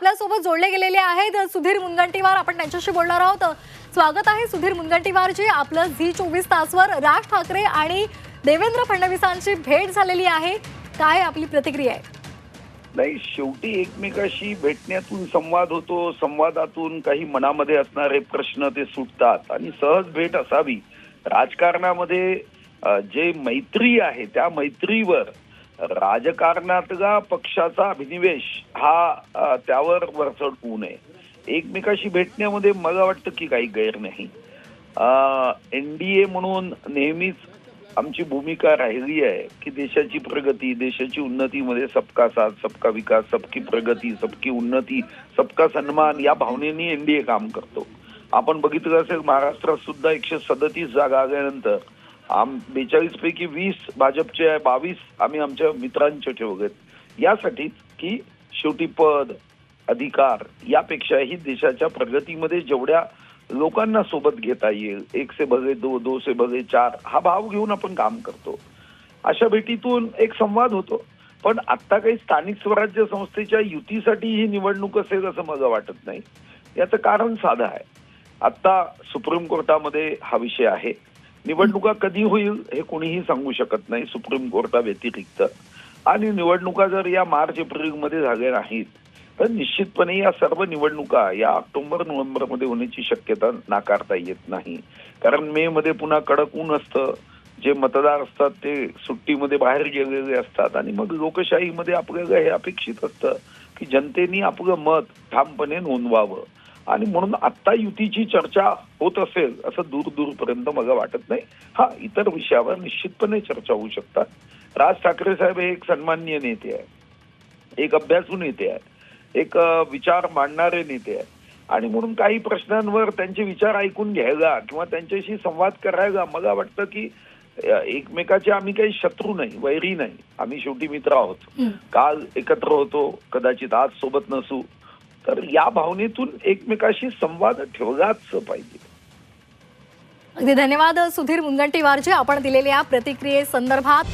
आपल्यासोबत जोडले गेलेले आहेत सुधीर मुनगंटीवार. आपण त्यांच्याशी बोलणार आहोत. स्वागत आहे सुधीर मुनगंटीवारजी. आपलं झी चोवीस तासवर राज ठाकरे आणि देवेंद्र फडणवीसांची भेट झालेली आहे. काय आपली प्रतिक्रिया आहे? नाही शेवटी एकमेकाशी भेटण्यातून संवाद होतो. संवादातून काही मनामध्ये असणारे प्रश्न ते सुटतात. आणि सहज भेट असावी. राजकारणामध्ये जे मैत्री आहे त्या मैत्रीवर राजकारणातला पक्षाचा अभिनिवेश हा त्यावर वरचढ होऊ नये. एकमेकाशी भेटण्यामध्ये मला वाटतं की काही गैर नाही. एनडीए म्हणून नेहमीच आमची भूमिका राहिली आहे की देशाची प्रगती देशाची उन्नतीमध्ये सबका साथ सबका विकास सबकी प्रगती सबकी उन्नती सबका सन्मान या भावनेने एनडीए काम करतो. आपण बघितलं असेल महाराष्ट्रात सुद्धा एकशे सदतीस जागा आल्यानंतर आम बेचाळीस पैकी वीस भाजपचे आहे बावीस आम्ही आमच्या मित्रांचे ठेवत यासाठी की शेवटी पद अधिकार यापेक्षाही देशाच्या प्रगतीमध्ये जेवढ्या लोकांना सोबत घेता येईल एक से भगे दो दो से भगे चार हा भाव घेऊन आपण काम करतो. अशा भेटीतून एक संवाद होतो. पण आत्ता काही स्थानिक स्वराज्य संस्थेच्या युतीसाठी ही निवडणूक असेल असं मला वाटत नाही. याचं कारण साधं आहे. आत्ता सुप्रीम कोर्टामध्ये हा विषय आहे. निवडणुका कधी होईल हे कोणीही सांगू शकत नाही सुप्रीम कोर्टा व्यतिरिक्त. आणि निवडणुका जर या मार्च एप्रिलमध्ये झाल्या नाहीत तर निश्चितपणे या सर्व निवडणुका या ऑक्टोबर नोव्हेंबरमध्ये होण्याची शक्यता नाकारता येत नाही. कारण मे मध्ये पुन्हा कडक ऊन असतं जे मतदार असतात ते सुट्टीमध्ये बाहेर गेलेले असतात आणि मग लोकशाहीमध्ये आपल्याला हे अपेक्षित असतं की जनतेने आपलं मत ठामपणे नोंदवावं. आणि म्हणून आत्ता युतीची चर्चा होत असेल असं दूर दूरपर्यंत मला वाटत नाही. हा इतर विषयावर निश्चितपणे चर्चा होऊ शकतात. राज ठाकरे साहेब हे एक सन्माननीय नेते आहे एक अभ्यासू नेते आहे एक विचार मांडणारे नेते आहे आणि म्हणून काही प्रश्नांवर त्यांचे विचार ऐकून घ्यायला किंवा त्यांच्याशी संवाद करायला मला वाटतं की एकमेकाचे आम्ही काही शत्रू नाही वैरी नाही. आम्ही शेवटी मित्र आहोत. काल एकत्र होतो. कदाचित आज सोबत नसू. तर या भावनेतून एकमेकाशी संवाद ठेवलाच पाहिजे. अगदी धन्यवाद सुधीर मुनगंटीवारजी. आपण दिलेल्या प्रतिक्रिये संदर्भात